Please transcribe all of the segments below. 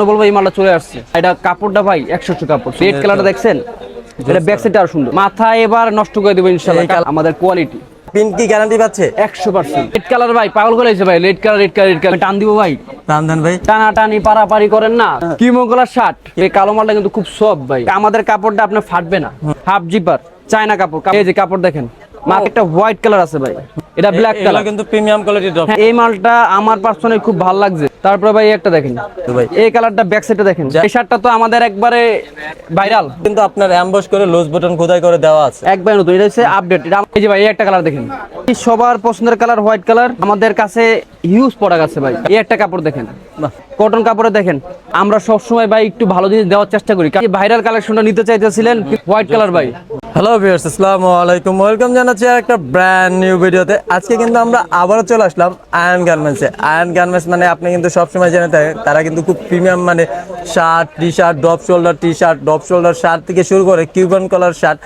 জন্য বলব এই মালটা চলে আসছে। এটা কাপড়টা ভাই একশো কাপড়। রেড কালারটা দেখছেন? এটা ব্যাক সাইডটা আরও সুন্দর। মাথা এবার নষ্ট করে দেবো ইনশাল্লাহ আমাদের কোয়ালিটি পিন কি গ্যারান্টি পাচ্ছে? একশো পার্সেন্ট রেড কালার ভাই পাগল করে ভাই। Red colour red colour red colour টান দিব ভাই। টান দেন ভাই। টানা টানি পারাপারি করেন না। কি মঙ্গলার শার্ট এই কালো মালটা কিন্তু খুব সফট ভাই। আমাদের কাপড়টা আপনার ফাটবে না। হাফ জিপার চায়না কাপড়। এই যে কাপড় দেখেন। মাকে একটা হোয়াইট কালার আছে ভাই। এটা ব্ল্যাক কালার কিন্তু প্রিমিয়াম কোয়ালিটির ড্রপ এই মালটা আমার পার্সোনালি খুব ভালো লাগছে। তারপরে ভাই একটা দেখেন। ভাই। এই কালারটা ব্যাক সাইডে দেখেন। এই শার্টটা তো আমাদের একবারে ভাইরাল কিন্তু আপনার অ্যাম্বস করে লুজ বাটন খোদাই করে দেওয়া আছে। একবার নতুন। এটা হচ্ছে আপডেট এটা এই যে ভাই এই একটা কালার দেখেন। সবার পছন্দের কালার হোয়াইট কালার আমাদের কাছে হিউজ প্রোডাক্ট আছে ভাই। এই একটা কাপড় দেখেন। বাহ। কটন কাপড়ে দেখেন আমরা সব সময় ভাই একটু ভালো জিনিস দেওয়ার চেষ্টা করি। ভাইরাল কালেকশনটা নিতে চাইতেছিলেন হোয়াইট কালার ভাই। হ্যালো ভিউয়ার্স আসসালামু আলাইকুম। ওয়েলকাম জানাচ্ছি আর একটা ব্র্যান্ড নিউ ভিডিওতে আজকে কিন্তু আমরা আবারও চলে আসলাম আয়ন গার্মেন্টসে আয়ন গার্মেন্টস মানে আপনি কিন্তু সবসময় জেনে থাকেন তারা কিন্তু খুব প্রিমিয়াম মানে shirt T shirt drop shoulder T shirt drop shoulder shirt থেকে শুরু করে কিউবান কলার শার্ট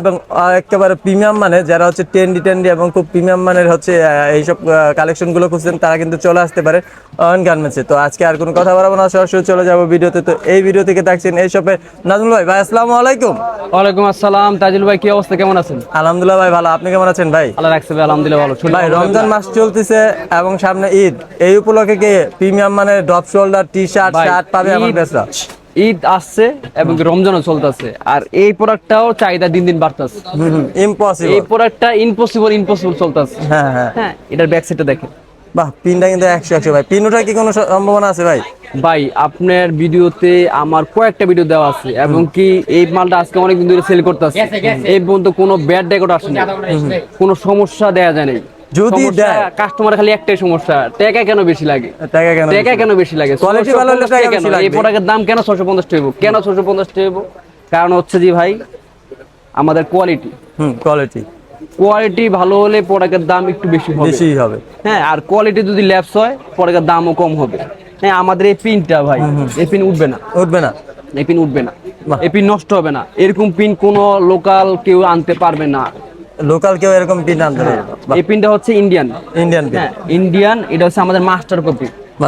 এবং একেবারে প্রিমিয়াম মানে যারা হচ্ছে টেন্ডি টেন্ডি এবং খুব প্রিমিয়াম মানের হচ্ছে এইসব কালেকশনগুলো খুঁজছেন তারা কিন্তু চলে আসতে পারে আয়ন গার্মেন্টসে তো আজকে আর কোনো কথা বলব না সরাসরি চলে যাব ভিডিওতে। তো এই ভিডিও থেকে দেখছেন এই শপে নাজমুল ভাই। ভাই আসসালামু আলাইকুম। ওয়ালাইকুম আসসালাম। তাজিল ভাই কি অবস্থা? কেমন আছেন? আলহামদুলিল্লাহ ভাই ভালো। আপনি কেমন আছেন ভাই? আল্লাহ রাখছে ভাই আলহামদুলিল্লাহ ভালো। ভাই রমজান মাস চলতেছে এবং সামনে ঈদ। এই উপলক্ষে কি প্রিমিয়াম মানে drop shoulder T shirt shirt পাবে আমার ঈদ- ঈদ আসছে এবং রমজানও চলতেছে। আর এই প্রোডাক্টটাও চাহিদা দিন দিন বাড়তেছে। এই ইম্পসিবল প্রোডাক্টটা ইম্পসিবল ইম্পসিবল চলতেছে। হ্যাঁ হ্যাঁ। হ্যাঁ। এটার ব্যাক সাইডটা দেখেন। বাহ পিনটা কিন্তু একশো একশো ভাই। পিন ওঠার কি কোনো সম্ভাবনা আছে ভাই? ভাই আপনার ভিডিওতে আমার কয়েকটা ভিডিও দেওয়া আছে এবং কি এই মালটা আজকে অনেক দিন ধরে সেল করতেছে। এই পর্যন্ত কোনো ব্যাড রেকর্ড আসে না কোনো সমস্যা দেয়া যায় নাই। যদি দেয়। কাস্টমার খালি একটাই সমস্যা টাকা কেন বেশি লাগে? টাকা কেন টাকা কেন বেশি লাগে? 650 ভালো হলে টাকা বেশি কেন? এই প্রোডাক্টের দাম কেন ছশো পঞ্চাশ টাকা হইবো? কেন ছশো পঞ্চাশ টাকা হইবো? কারণ হচ্ছে যে ভাই আমাদের কোয়ালিটি হুম কোয়ালিটি কোয়ালিটি ভালো হলে প্রোডাক্টের দাম একটু বেশি হবে। বেশি হবে। হ্যাঁ আর কোয়ালিটি যদি ল্যাপস হয় প্রোডাক্টের দামও কম হবে। হ্যাঁ আমাদের এই পিনটা ভাই এই পিন উঠবে না। উঠবে না। এই পিন উঠবে না। এই পিন নষ্ট হবে না। এরকম পিন কোনো লোকাল কেউ আনতে পারবে না। লোকাল কেউ এরকম পিন আনতে পারবে না। এই পিনটা হচ্ছে ইন্ডিয়ান ইন্ডিয়ান পিন হ্যাঁ ইন্ডিয়ান এটা হচ্ছে আমাদের মাস্টার কপি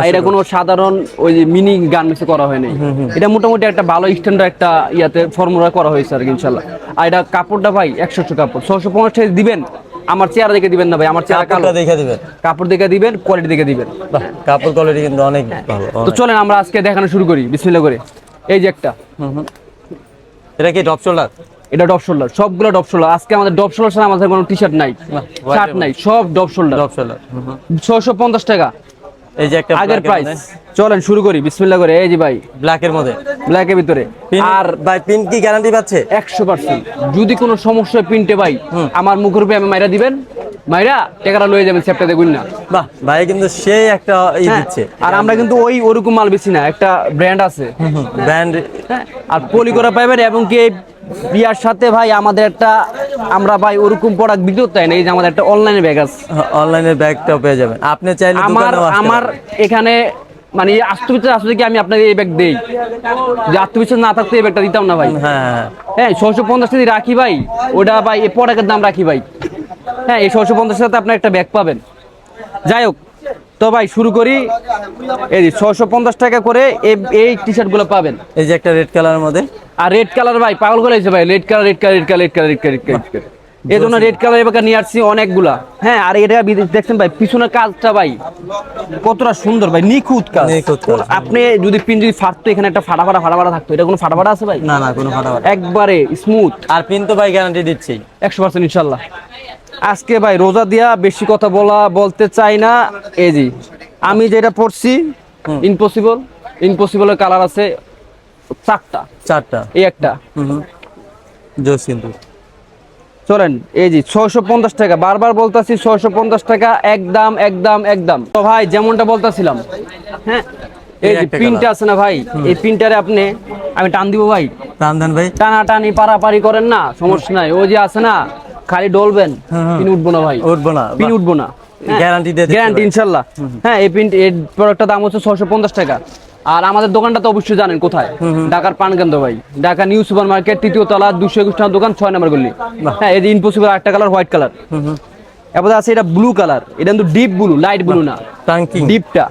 এটা কোনো সাধারণ ওই যে মিনি গার্মেন্টসে করা হয় নাই এটা মোটামুটি একটা ভালো স্ট্যান্ডার্ড একটা ইয়াতে ফর্মুলা করা হয়েছে আর কি ইনশাল্লাহ আর এটা কাপড়টা ভাই একশো কাপড়। ছশো পঞ্চাশ দিবেন আমার দেখে দিবেন না ভাই আমার কালো। দেখে দিবেন। কাপড় দেখে দিবেন কোয়ালিটি দেখে দিবেন। কাপড় কোয়ালিটি কিন্তু অনেক ভালো তো চলেন আমরা আজকে দেখানো শুরু করি বিসমিল্লাহ করে। এই যে একটা। এটা কি ড্রপ শোল্ডার এটা ডপ শোল্ডার সবগুলো ডপ শোল্ডার আজকে আমাদের ডপ শোল্ডার ছাড়া আমাদের কোনো টি শার্ট নাই শার্ট নাই সব ডপ শোল্ডার ড্রপ শোল্ডার ছশো পঞ্চাশ টাকা। এই যে একটা আগের প্রাইস চলেন শুরু করি। বিসমিল্লাহ করে। এই যে ভাই। ব্ল্যাকের মধ্যে। ব্ল্যাকের ভিতরে। আর ভাই পিন কি গ্যারান্টি পাচ্ছে? একশো পার্সেন্ট যদি কোনো সমস্যা হয় ভাই আমার মুখের উপরে আমি মাইরা দিবেন। মাইরা টাকাটা লয়ে যাবেন না বাহ ভাই কিন্তু সেই একটা ই হ্যাঁ, দিচ্ছে। আর আমরা কিন্তু ওই ওরকম মাল বেশি না একটা ব্র্যান্ড আছে। ব্র্যান্ড আর পলি করা পাইবেন এবং কি বিয়ার সাথে ভাই আমাদের একটা আমরা ভাই ওরকম প্রোডাক্ট বিক্রি না এই যে আমাদের একটা অনলাইনে ব্যাগ আছে। অনলাইনে ব্যাগটাও পেয়ে যাবেন। আপনি চাইলে আমার আমার এখানে মানে আত্মবিশ্বাস আসলে কি আমি আপনাকে এই ব্যাগ দেই? যে আত্মবিশ্বাস না থাকতে এই ব্যাগটা দিতাম না ভাই। হ্যাঁ হ্যাঁ। হ্যাঁ ছশো পঞ্চাশ রাখি ভাই ওটা ভাই এই প্রোডাক্টের দাম রাখি ভাই। হ্যাঁ এই ছশো পঞ্চাশ সাথে আপনার একটা ব্যাগ পাবেন। যাই হোক তো ভাই শুরু করি। এই যে ছশো পঞ্চাশ টাকা করে এই- টি শার্টগুলো পাবেন। এই যে একটা রেড কালারের মধ্যে। আর রেড কালার ভাই পাগল করে ভাই red colour red colour red colour red colour red colour red colour এই জন্য রেড কালার এবার নিয়ে আসছি অনেকগুলা। হ্যাঁ আর এটা দেখছেন ভাই পিছনের কাজটা ভাই কতটা সুন্দর ভাই নিখুঁত কাজ। আপনি যদি পিন যদি ফাটতো এখানে একটা ফাটা ফাটা ফাটা ফাটা থাকতো। এটা কোনো ফাটা ফাটা আছে ভাই? না না কোনো ফাটাফাটি একবারে স্মুথ আর পিন তো ভাই গ্যারান্টি দিচ্ছি। একশো পার্সেন্ট ইনশাল্লাহ। আজকে ভাই রোজা দিয়া বেশি কথা বলা বলতে চাই না। এই জি আমি যেটা পড়ছি ইম্পসিবল ইম্পসিবলের কালার আছে চারটা। চারটা। এই একটা। জোস কিন্তু। চলেন এই জি ছয়শো পঞ্চাশ টাকা। বারবার বলতাছি ছয়শো পঞ্চাশ টাকা একদম একদম একদম। তো ভাই যেমনটা বলতাছিলাম হ্যাঁ? এই যে পিনটা আছে না ভাই? এই পিনটারে আপনি আমি টান দিব ভাই। টান দেন ভাই। টানা টানি পারাপারি করেন না সমস্যা নাই। ওই যে আছে না খালি ডলবেন হুম, হুম। পিন উঠবো না ভাই। উঠবো না পিন উঠবো না। Guarantee দিয়ে গ্যারান্টি। ইনশাল্লাহ। হ্যাঁ এই পিন এই প্রোডাক্টটার দাম হচ্ছে ছশো পঞ্চাশ টাকা। আর আমাদের দোকানটা তো অবশ্যই জানেন কোথায়? ঢাকার পানকেন্দ্র ভাই। ঢাকা নিউ সুপার মার্কেট তৃতীয় তলা দুশো একুশ টাকার দোকান ছয় নম্বর গলি। হ্যাঁ এই যে ইম্পসিবল একটা কালার হোয়াইট কালার এরপর আছে এটা ব্লু কালার এটা কিন্তু ডিপ ব্লু লাইট ব্লু না। টাঙ্কিং ডিপটা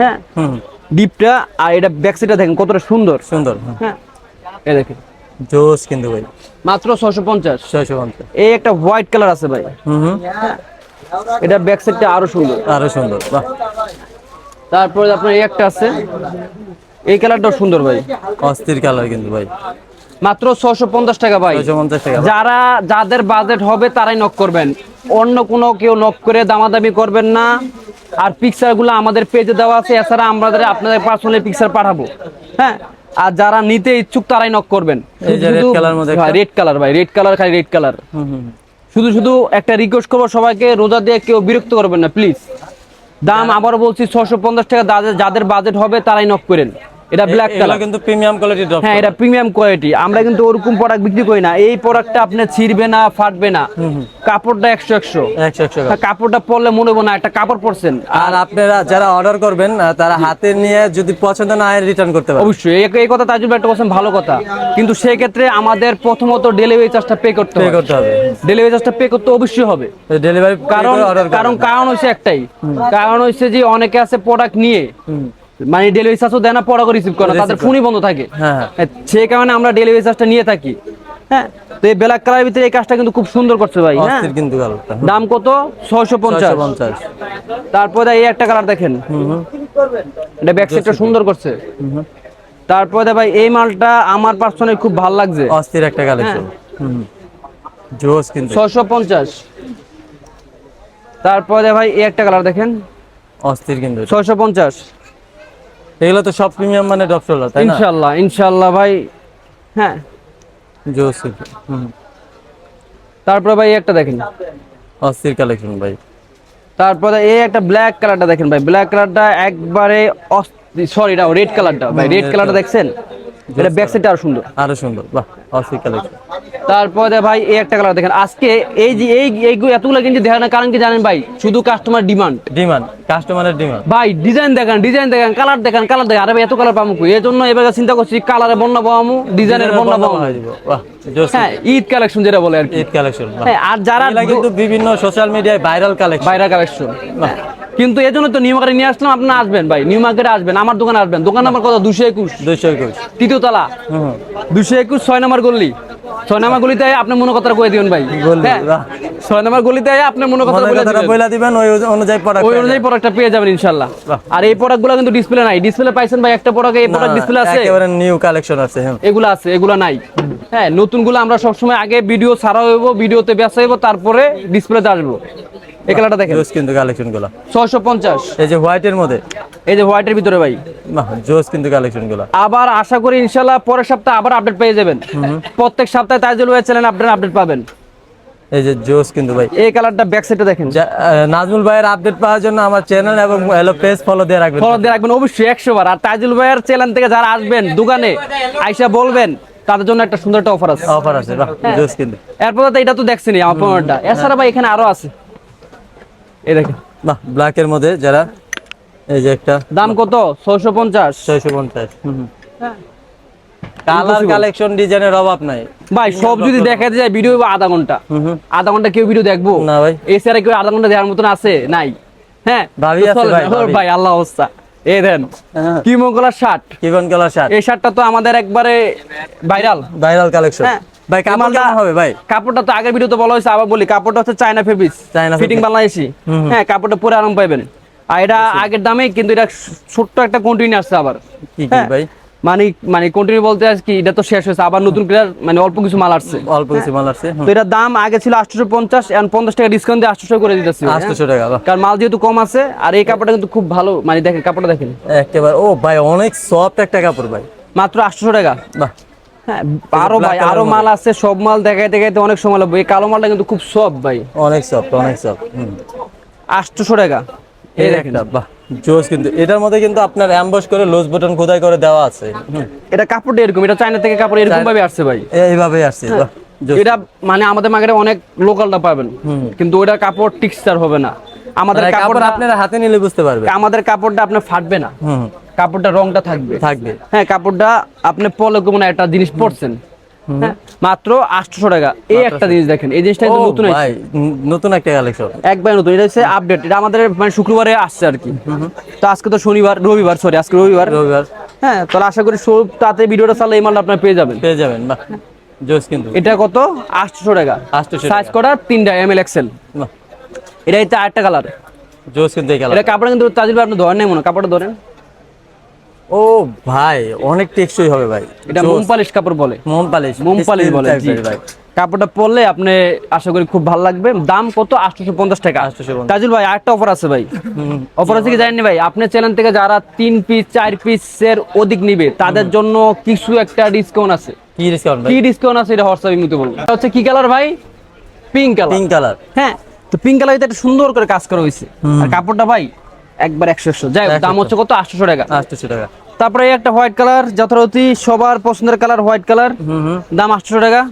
হ্যাঁ। ডিপটা আর এটা ব্যাক সাইডটা দেখেন কতটা সুন্দর। সুন্দর হ্যাঁ। এই দেখেন। জোস কিন্তু ভাই। মাত্র ছশো পঞ্চাশ। ছয়শো পঞ্চাশ। এই একটা হোয়াইট কালার আছে ভাই। হুম এটা ব্যাক সাইডটা আরও সুন্দর। আরও সুন্দর বাহ। তারপরে আপনার এই একটা আছে। এই কালারটাও সুন্দর ভাই। অস্থির কালার কিন্তু ভাই। মাত্র ছশো পঞ্চাশ টাকা ভাই। ছয়শো পঞ্চাশ টাকা যারা যাদের বাজেট হবে তারাই নক করবেন। অন্য কোনো কেউ নক করে দামাদামি করবেন না। আর পিকচারগুলো আমাদের পেজে দেওয়া আছে। এছাড়া আমাদের আপনাদের পার্সোনালি পিকচার পাঠাবো। হ্যাঁ? আর যারা নিতে ইচ্ছুক তারাই নক করবেন। রেড কালার ভাই রেড কালার খালি রেড কালার শুধু শুধু একটা রিকোয়েস্ট করব সবাইকে রোজা দিয়ে কেউ বিরক্ত করবেন না প্লিজ দাম আবার বলছি ছশো পঞ্চাশ টাকা যাদের বাজেট হবে তারাই নক করেন। এটা ব্ল্যাক কালার কিন্তু প্রিমিয়াম কোয়ালিটি ড্রপ হ্যাঁ এটা প্রিমিয়াম কোয়ালিটি আমরা কিন্তু ওরকম প্রোডাক্ট বিক্রি করি না। এই প্রোডাক্টটা আপনার ছিঁড়বে না ফাটবে না। কাপড়টা একশো একশো। একশো একশো হ্যাঁ, কাপড়টা পরলে মনে হবে না একটা কাপড় পরছেন। আর আপনারা যারা অর্ডার করবেন তারা হাতে নিয়ে যদি পছন্দ না হয় রিটার্ন করতে পারবেন অবশ্যই। এই- কথা তাজুব একটা বলছেন ভালো কথা। কিন্তু সেই ক্ষেত্রে আমাদের প্রথমত ডেলিভারি চার্জটা পে করতে পে হবে। করতে হবে। ডেলিভারি চার্জটা পে করতে অবশ্যই হবে। ডেলিভারি কারণ কারণ কারণ হচ্ছে একটাই। কারণ হচ্ছে যে অনেকে আছে প্রোডাক্ট নিয়ে। মানে ডেলিভারি চার্জও দেয় না পড়া করে রিসিভ করে তাদের ফোনই বন্ধ থাকে। হ্যাঁ, হ্যাঁ। হ্যাঁ, সে কারণে আমরা ডেলিভারি চার্জটা নিয়ে থাকি। হ্যাঁ তো এই ব্ল্যাক কালারের ভিতরে এই কাজটা কিন্তু খুব সুন্দর করছে ভাই হ্যাঁ। কিন্তু দাম কত? ছশো পঞ্চাশ। তারপরে এই একটা কালার দেখেন। এটা ব্যাক সাইডটা সুন্দর করছে। তারপরে ভাই এই মালটা আমার পার্সোনালি খুব ভালো লাগছে। অস্থির একটা কালেকশন জোস কিন্তু 650 তারপরে ভাই এই একটা কালার দেখেন। অস্থির কিন্তু 650 এগুলো তো সব প্রিমিয়াম মানে ড্রপ শোল্ডার তাই না? ইনশাআল্লাহ ইনশাআল্লাহ ভাই। হ্যাঁ। জোস তারপর হুম। তারপরে ভাই একটা দেখেন। অস্থির কালেকশন ভাই। তারপরে এই একটা ব্ল্যাক কালারটা দেখেন ভাই। ব্ল্যাক কালারটা একবারে সরি এটা রেড কালারটা ভাই। রেড কালারটা দেখছেন? এটা ব্যাক সাইডটা আরও সুন্দর। আরও সুন্দর। বাহ অস্থির কালেকশন তারপরে ভাই এই একটা কালার দেখেন। আজকে এই যে এই এতগুলো কিন্তু দেখানোর কারণ কি জানেন ভাই? শুধু কাস্টমার ডিমান্ড ডিমান্ড কাস্টমারের ডিমান্ড ভাই ডিজাইন দেখেন ডিজাইন দেখেন কালার দেখেন কালার দেখেন। আরে ভাই এত কালার পাবো? এই জন্য এবার চিন্তা করছি কালারে বন্যা পাবো ডিজাইনের বন্যা পাবো। হয়ে ঈদ কালেকশন যেটা বলে আর কি। ঈদ কালেকশন হ্যাঁ আর যারা কিন্তু বিভিন্ন সোশ্যাল মিডিয়ায় ভাইরাল কালেকশন বাইরা কালেকশন কিন্তু এই জন্য তো নিউ মার্কেটে নিয়ে আসলাম আপনারা আসবেন ভাই। নিউ মার্কেটে আসবেন আমার দোকানে আসবেন। দোকান নাম্বার কত? দুশো একুশ। দুইশো একুশ। তৃতীয় তলা। দুশো একুশ ছয় নম্বর গল্লি ছয় নম্বর গলিতে আপনি মনে কথাটা কয়ে দিবেন ভাই। হ্যাঁ, ছয় নম্বর গলিতে আপনি মনে কথা বলে দিবেন। ওই অনুযায়ী প্রোডাক্ট ওই অনুযায়ী প্রোডাক্টটা পেয়ে যাবেন ইনশাল্লাহ আর এই প্রোডাক্টগুলো কিন্তু ডিসপ্লে নাই। ডিসপ্লে পাইছেন ভাই একটা প্রোডাক্ট এই প্রোডাক্ট ডিসপ্লে আছে? একেবারে নিউ কালেকশন আছে হ্যাঁ। এগুলো আছে এগুলো নাই। হ্যাঁ নতুনগুলো আমরা সবসময় আগে ভিডিও ছাড়া হইব ভিডিওতে ব্যস্ত হইব তারপরে ডিসপ্লেতে আসব। এই কালারটা দেখেন। জোস কিন্তু কালেকশনগুলো। ছয়শো পঞ্চাশ। এই যে হোয়াইটের মধ্যে। এই যে হোয়াইটের ভিতরে ভাই। জোস কিন্তু কালেকশনগুলো। আবার আশা করি ইনশাল্লাহ পরের সপ্তাহে আবার আপডেট পেয়ে যাবেন। প্রত্যেক সপ্তাহে তাইজুল ভাই চ্যানেল আপডেট আপডেট পাবেন। এই যে জোস কিন্তু ভাই। এই কালারটা ব্যাক সাইডে দেখেন। নাজমুল ভাইয়ের আপডেট পাওয়ার জন্য আমার চ্যানেল এবং হ্যালো পেজ ফলো দিয়ে রাখবেন। ফলো দিয়ে রাখবেন অবশ্যই একশো বার। আর তাইজুল ভাইয়ের চ্যানেল থেকে যারা আসবেন দোকানে আইসা বলবেন তাদের জন্য একটা সুন্দর একটা অফার আছে। অফার আছে বাহ জোস কিন্তু। এরপর তো এটা তো দেখছেনই আমার এছাড়া ভাই এখানে আরও আছে। এই দেখেন। বাহ ব্ল্যাকের মধ্যে যারা এই যে একটা দাম কত? ছয়শো পঞ্চাশ। ছয়শো পঞ্চাশ। কালার কালেকশন ডিজাইনের অভাব নাই। ভাই সব যদি দেখাতে যায় ভিডিও আধা ঘণ্টা। আধা ঘণ্টা কেউ ভিডিও দেখব? না ভাই। এছাড়া কেউ আধা ঘণ্টা দেওয়ার মতন আছে? নাই। হ্যাঁ? ভাবি আছে ভাই, ভাই আল্লাহ অবস্থা। এই দেন হ্যাঁ। কি শার্ট কালার শার্ট এই শার্টটা তো আমাদের একবারে ভাইরাল ভাইরাল কালেকশন হ্যাঁ। ভাই কাপড় কেমন হবে ভাই? কাপড়টা তো আগের ভিডিওতে বলা হয়েছে আবার বলি কাপড়টা হচ্ছে China fabrics China fitting. Bangladeshi. হ্যাঁ কাপড়টা পরে আরাম পাইবেন। আর এটা আগের দামে কিন্তু এটা ছোট্ট একটা কন্টিনিউ আসছে আবার। কি কি হ্যাঁ। ভাই? মানে মানে কন্টিনিউ বলতে কি এটা তো শেষ হয়েছে আবার নতুন প্লেয়ার মানে অল্প কিছু মাল আসছে। অল্প কিছু মাল আছে তো এটার দাম আগে ছিল আটশো পঞ্চাশ এখন পঞ্চাশ টাকা ডিসকাউন্ট দিয়ে আটশো করে দিতেছি। ভাই, হ্যাঁ? আটশোশো টাকা কারণ মাল যেহেতু কম আছে আর এই কাপড়টা কিন্তু খুব ভালো মানে দেখেন কাপড়টা দেখেন। একেবারে ও ভাই অনেক সফট একটা কাপড় ভাই। মাত্র আটশো টাকা। বাহ। আরও ভাই আরও মাল আছে সব মাল দেখাইতে দেখাইতে অনেক সময় লাগবে। এই কালো মালটা কিন্তু খুব সফট ভাই। অনেক সফট অনেক সফট আটশো টাকা। এই দেখেন। বাহ জোস কিন্তু। এটার মধ্যে কিন্তু আপনার অ্যাম্বস করে লোজ বাটন খোদাই করে দেওয়া আছে এটা কাপড়টা এরকম এটা চায়না থেকে কাপড় এরকম ভাবে আসছে ভাই। এইভাবেই আসছে এটা মানে আমাদের মার্কেটে অনেক লোকালটা পাবেন কিন্তু ওটার কাপড় টিক্সচার হবে না। আমাদের মানে কাপড় আপনারা হাতে নিলে বুঝতে পারবে আমাদের কাপড়টা আপনার ফাটবে না। কাপড়টা রংটা থাকবে। থাকবে। হ্যাঁ কাপড়টা আপনি পলে কোনো একটা জিনিস পরছেন। হ্যাঁ মাত্র আটশো টাকা। এই একটা জিনিস দেখেন এই জিনিসটা নতুন নতুন একটা কালেকশন একবার নতুন এটা হচ্ছে আপডেট এটা আমাদের মানে শুক্রবারে আসছে আর কি। তো আজকে তো শনিবার রবিবার সরি আজকে রবিবার। রবিবার। হ্যাঁ তাহলে আশা করি সব তাতে ভিডিওটা চালে এই মালটা আপনার পেয়ে যাবেন। পেয়ে যাবেন বাহ। জোস কিন্তু। এটা কত? আটশো টাকা। 800 সাইজ করা তিনটা এম এল এক্সেল এটা হচ্ছে আটটা কালার জোস কিন্তু এই কালার এটা কাপড় কিন্তু তাজিল আপনি ধরেন নাই মনে কাপড়টা ধরেন। ও ভাই অনেক টেকসই হবে ভাই। এটা। মোম পালিশ কাপড় বলে। মোম পালিশ মোম পালিশ বলে জি। ভাই। কাপড়টা পরলে আপনি আশা করি খুব ভালো লাগবে। দাম কত? আটশোশো পঞ্চাশ টাকা। 850 তাজুল ভাই আরেকটা অফার আছে ভাই। অফার আছে কি জানেন ভাই? আপনার চ্যানেল থেকে যারা তিন পিস চার পিসের অধিক নিবে তাদের জন্য কিছু একটা ডিসকাউন্ট আছে। কি ডিসকাউন্ট কি ডিসকাউন্ট আছে এটা হোয়াটসঅ্যাপে মুতে বলব। এটা হচ্ছে কি কালার ভাই? পিঙ্ক কালার পিঙ্ক কালার হ্যাঁ তো পিঙ্ক কালার এটা সুন্দর করে কাজ করা হয়েছে। আর কাপড়টা ভাই একবার একশো একশো। যাই দাম হচ্ছে কত? আটশো টাকা। আটশো টাকা। তারপরে একটা হোয়াইট কালার যথারীতি সবার পছন্দের কালার হোয়াইট কালার। দাম আটশো টাকা।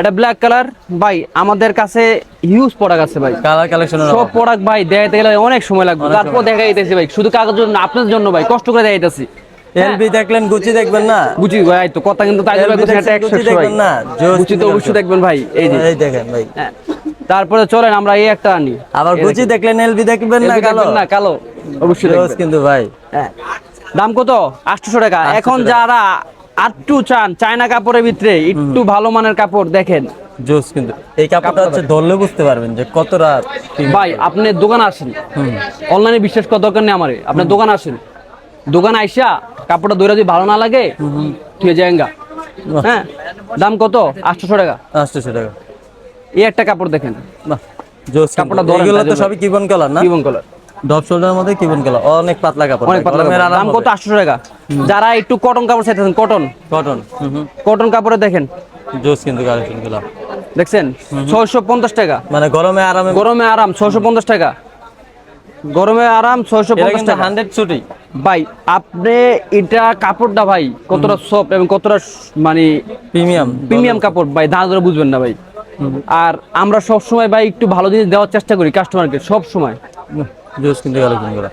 এটা ব্ল্যাক কালার। ভাই আমাদের কাছে হিউজ প্রোডাক্ট আছে ভাই। কালার কালেকশনের সব প্রোডাক্ট ভাই দেখাইতে গেলে অনেক সময় লাগবে। তারপর দেখা যাইতেছি ভাই শুধু কাগজ জন্য আপনার জন্য ভাই কষ্ট করে দেখাইতেছি। এলবি দেখলেন গুচি দেখবেন না? বুঝি ভাই তো কথা কিন্তু তাই LB ভাই বলছেন, দেখছেন, এটা গুচি 100 ভাই দেখবেন না, বুঝি তো অবশ্যই দেখবেন ভাই এই দেখেন ভাই। হ্যাঁ। তারপরে চলেন আমরা এই একটা আনি। আবার গুচি। দেখলেন এলবি দেখবেন না কালো? না কালো। অবশ্যই দেখবেন। কিন্তু ভাই। হ্যাঁ। দাম কত? আটশো টাকা। এখন যারা আটটু চান চায়না কাপড়ের ভিতরে একটু ভালো মানের কাপড় দেখেন। জোস কিন্তু। এই কাপড়টা হচ্ছে ধরলে বুঝতে পারবেন যে কতটা। ভাই আপনি দোকান আসেন। অনলাইনে বিশ্বাস করার দরকার নেই আমারে। আপনি দোকান আসেন। দোকান আইসা কাপড়টা দৌড়া যদি ভালো না লাগে তুই জায়গা হ্যাঁ। দাম কত? আটশোশো টাকা। আটশোশো টাকা। এই একটা কাপড় দেখেন। বাহ। জোস কাপড়টা কাপড়টা এগুলো তো সবই কিবন কালার না? জীবন কালার। ডব শোল্ডারের মধ্যে কিবন কালার। অনেক পাতলা কাপড়। অনেক পাতলা দাম কত? টাকা। যারা একটু কটন কাপড় চাইতেছেন কটন কটন কটন কাপড়ে দেখেন। জোস কিন্তু দেখছেন? টাকা। মানে গরমে আরামে গরমে আরাম ছয়শো পঞ্চাশ টাকা। গরমে আরাম ছয়শো এটা পঞ্চাশ কিন্তু টাকা। হান্ড্রেড ছুটি ভাই আপনি এটা কাপড়টা ভাই কতটা সফট এবং কতটা মানে প্রিমিয়াম প্রিমিয়াম কাপড়। ভাই দাঁড়া ধরে বুঝবেন না ভাই। আর আমরা সব সময় ভাই একটু ভালো জিনিস দেওয়ার চেষ্টা করি কাস্টমারকে সব সময়। জোস কিন্তু গুলো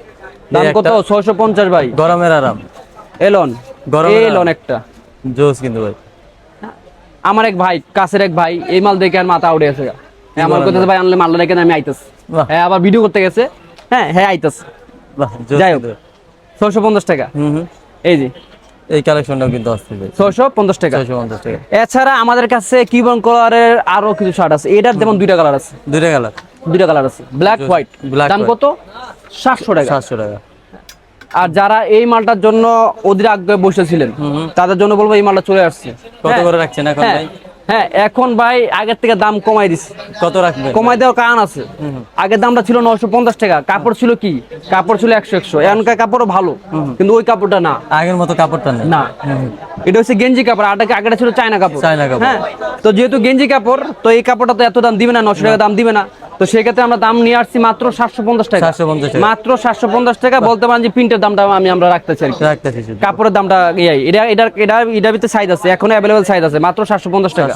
দাম কত? ছয়শো পঞ্চাশ ভাই। গরমের আরাম। এলন গরমের এলন একটা। জোস কিন্তু ভাই। আমার এক ভাই কাছের এক ভাই এই মাল দেখে আর মাথা উঠে গেছে হ্যাঁ, আমার কথা ভাই। আনলে মালটা দেখে আমি আইতাস হ্যাঁ আবার ভিডিও করতে গেছে। হ্যাঁ হ্যাঁ আইতাস যাই হোক ছয়শো পঞ্চাশ টাকা। হুম হুম। এই যে এই কালেকশনটাও কিন্তু আসছে ভাই। ছয়শো পঞ্চাশ টাকা। ছয়শো পঞ্চাশ টাকা। এছাড়া আমাদের কাছে কিবন কালারের আরও কিছু শার্ট আছে। এটার যেমন দুইটা কালার আছে। দুইটা কালার। দুইটা কালার আছে। ব্ল্যাক হোয়াইট ব্ল্যাক দাম কত? সাতশো টাকা। সাতশো টাকা। আর যারা এই মালটার জন্য অধীর আগ্রহে বসেছিলেন তাদের জন্য বলব এই মালটা চলে আসছে। কত হ্যাঁ, করে রাখছেন এখন হ্যাঁ, ভাই? হ্যাঁ এখন ভাই আগের থেকে দাম কমাই দিস কত রাখবে কমাই দেওয়ার কারণ আছে। আগের দামটা ছিল নশো পঞ্চাশ টাকা কাপড় ছিল কি? কাপড় ছিল একশো একশো। এখনকার কাপড়ও ভালো কিন্তু ওই কাপড়টা না। আগের মতো কাপড়টা না। এটা হচ্ছে গেঞ্জি কাপড় আটাকে আগেটা ছিল চায়না কাপড়। চায়না কাপড়। হ্যাঁ তো যেহেতু গেঞ্জি কাপড় তো এই কাপড়টা তো এত দাম দিবে না নশো টাকা দাম দিবে না। তো সেক্ষেত্রে আমরা দাম নিয়ে আসছি মাত্র সাতশো পঞ্চাশ টাকা। 750 টাকা। মাত্র সাতশো পঞ্চাশ টাকা। বলতে পারেন যে প্রিন্টের দামটা আমি আমরা রাখতে চাই রাখতেছি কাপড়ের দামটা ইয়াই। এটা এটা এটা এটার ভিতরে সাইজ আছে। এখনও অ্যাভেলেবেল সাইজ আছে। মাত্র সাতশো পঞ্চাশ টাকা।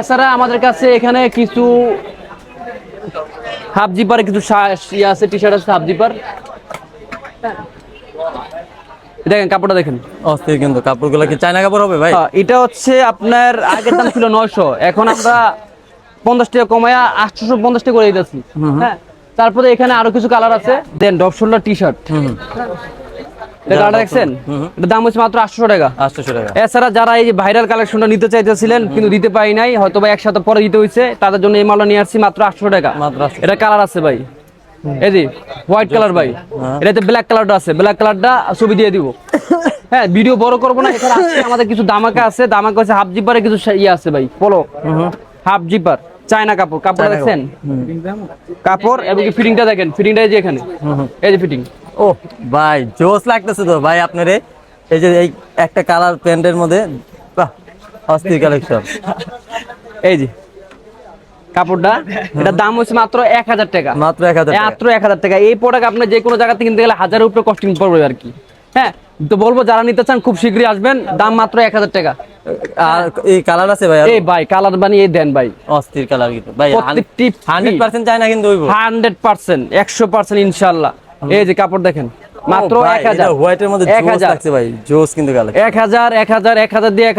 এছাড়া আমাদের কাছে এখানে কিছু হাফ জিপার কিছু ইয়ে আছে টি শার্ট আছে হাফ জিপার দেখেন কাপড়টা দেখেন। অস্থির কিন্তু। কাপড়গুলো কি চায়না কাপড় হবে ভাই? এটা হচ্ছে আপনার আগের দাম ছিল নয়শো। এখন আমরা পঞ্চাশ টাকা কমায়া আটশোশো পঞ্চাশ টাকা করে দিতেছি। হ্যাঁ তারপরে এখানে আরও কিছু কালার আছে। Then drop shoulder T shirt দেখছেন? দাম হচ্ছে মাত্র আটশো টাকা। এছাড়া যারা এই ভাইরাল কালেকশনটা নিতে চাইতেছিলেন কিন্তু দিতে পারি নাই হয়তো বা একসাথে পরে দিতে হয়েছে তাদের জন্য এই মালটা নিয়ে আসছি মাত্র আটশো টাকা। এটা কালার আছে ভাই। এই যে হোয়াইট কালার ভাই। এটাতে ব্ল্যাক কালারটা আছে। ব্ল্যাক কালারটা ছবি দিয়ে দিব। হ্যাঁ ভিডিও বড় করব না এখানে আমাদের কিছু দামাকা আছে। দামাকা হচ্ছে হাফ জিপারে কিছু ইয়ে আছে ভাই পলো হাফ জিপার চায়না কাপড় কাপড় দেখছেন? কাপড় এবং ফিটিংটা দেখেন ফিটিংটা এই যে এখানে এই যে ফিটিং ও ভাই জোস লাগতেছে তো ভাই আপনারে। এই যে এই একটা কালার প্যান্টের মধ্যে বাহ অস্থির কালেকশন এই যে কাপড়টা এটার দাম হচ্ছে মাত্র এক হাজার টাকা। মাত্র এক হাজার টাকা। মাত্র এক হাজার টাকা। এই প্রোডাক্ট আপনার যে কোনো জায়গা থেকে কিনতে গেলে হাজারের উপরে কস্টিং পড়বে আর কি। হ্যাঁ তো বলব যারা নিতে চান খুব শীঘ্রই আসবেন দাম মাত্র এক হাজার টাকা। আর এই কালার আছে ভাই এই ভাই কালার বানিয়ে দেন ভাই। অস্থির কালার কিন্তু। ভাই প্রত্যেকটি হান্ড্রেড পার্সেন্ট চায়না কিন্তু হইব হান্ড্রেড পার্সেন্ট একশো পার্সেন্ট এই যে কাপড় দেখেন মাত্র এক হাজার। হোয়াইটের মধ্যে জোস লাগছে ভাই জোস কিন্তু দিয়ে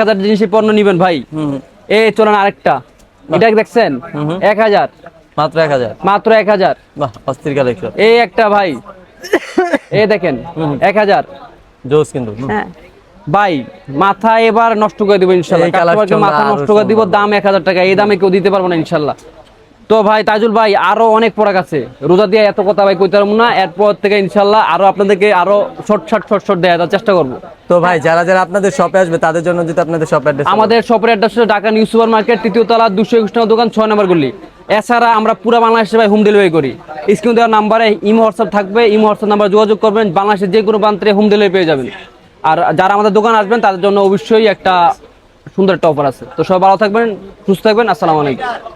পণ্য নিবেন ভাই। হুম। এ চলেন আরেকটা। এটা দেখছেন? এক হাজার। মাত্র এক হাজার। মাত্র এক হাজার। বাহ অস্থির কালেকশন এই একটা ভাই। এ দেখেন এক হাজার। জোস কিন্তু। হ্যাঁ। ভাই মাথা এবার নষ্ট করে দিব ইনশাল্লাহ। মাথা নষ্ট করে দিব দাম এক হাজার টাকা। এই দামে কেউ দিতে পারব না ইনশাল্লাহ। তো ভাই তাজুল ভাই আরও অনেক প্রোডাক্ট আছে। রোজা দিয়ে এত কথা ভাই কইতে পারব না। এরপর থেকে ইনশাল্লাহ আরও আপনাদেরকে আরও শর্ট শর্ট শর্ট শর্ট দেওয়ার চেষ্টা করব। তো ভাই যারা যারা আপনাদের শপে আসবে তাদের জন্য যদি আপনাদের শপ অ্যাড্রেস আমাদের শপের অ্যাড্রেস হচ্ছে ঢাকা নিউ সুপার মার্কেট তৃতীয় তলা দুশো একুশ টাকা দোকান ছয় নম্বর গুলি। এছাড়া আমরা পুরো বাংলাদেশে ভাই হোম ডেলিভারি করি। স্ক্রিন দেওয়ার নাম্বারে ইমো হোয়াটসঅ্যাপ থাকবে। ইমো হোয়াটসঅ্যাপ নাম্বার যোগাযোগ করবেন। বাংলাদেশের যে কোনো প্রান্তে হোম ডেলিভারি পেয়ে যাবেন। আর যারা আমাদের দোকান আসবেন, তাদের জন্য অবশ্যই একটা সুন্দর একটা অফার আছে। তো সবাই ভালো থাকবেন, সুস্থ থাকবেন, আসসালামু আলাইকুম।